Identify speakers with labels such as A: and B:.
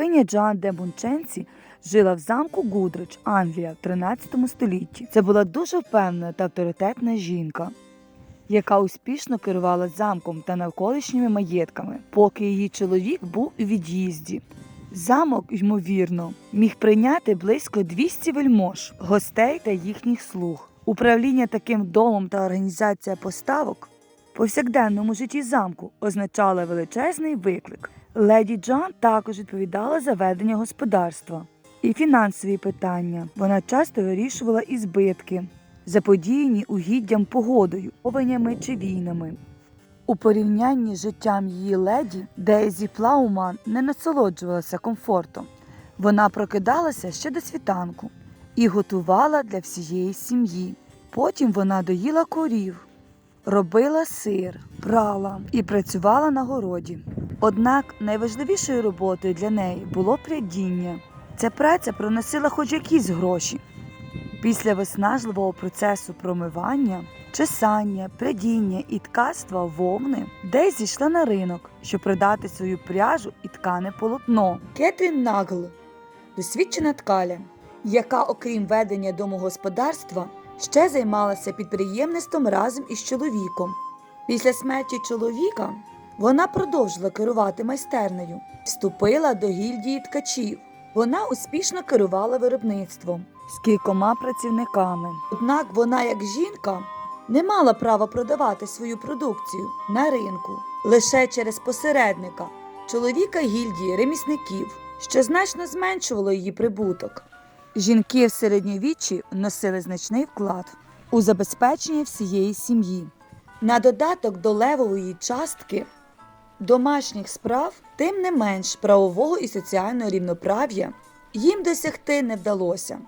A: Графиня Джоан де Монченці жила в замку Гудрич, Англія, в 13 столітті. Це була дуже впевнена та авторитетна жінка, яка успішно керувала замком та навколишніми маєтками, поки її чоловік був у від'їзді. Замок, ймовірно, міг прийняти близько 200 вельмож, гостей та їхніх слуг. Управління таким домом та організація поставок повсякденному житті замку означала величезний виклик. Леді Джон також відповідала за ведення господарства і фінансові питання. Вона часто вирішувала і збитки, заподіяні угіддям погодою, овенями чи війнами. У порівнянні з життям її леді Дейзі Плауман не насолоджувалася комфортом. Вона прокидалася ще до світанку і готувала для всієї сім'ї. Потім вона доїла корів, робила сир, прала і працювала на городі. Однак найважливішою роботою для неї було прядіння. Ця праця приносила хоч якісь гроші. Після виснажливого процесу промивання, чесання, прядіння і ткацтва вовни Дейзі йшла на ринок, щоб продати свою пряжу і ткане полотно. Кетрін Нагл, досвідчена ткаля, яка, окрім ведення домогосподарства, ще займалася підприємництвом разом із чоловіком. Після смерті чоловіка вона продовжила керувати майстернею, вступила до гільдії ткачів. Вона успішно керувала виробництвом з кількома працівниками. Однак вона, як жінка, не мала права продавати свою продукцію на ринку лише через посередника, чоловіка гільдії ремісників, що значно зменшувало її прибуток. Жінки в середньовіччі носили значний вклад у забезпечення всієї сім'ї. На додаток до левової частки домашніх справ, тим не менш правового і соціального рівноправ'я їм досягти не вдалося.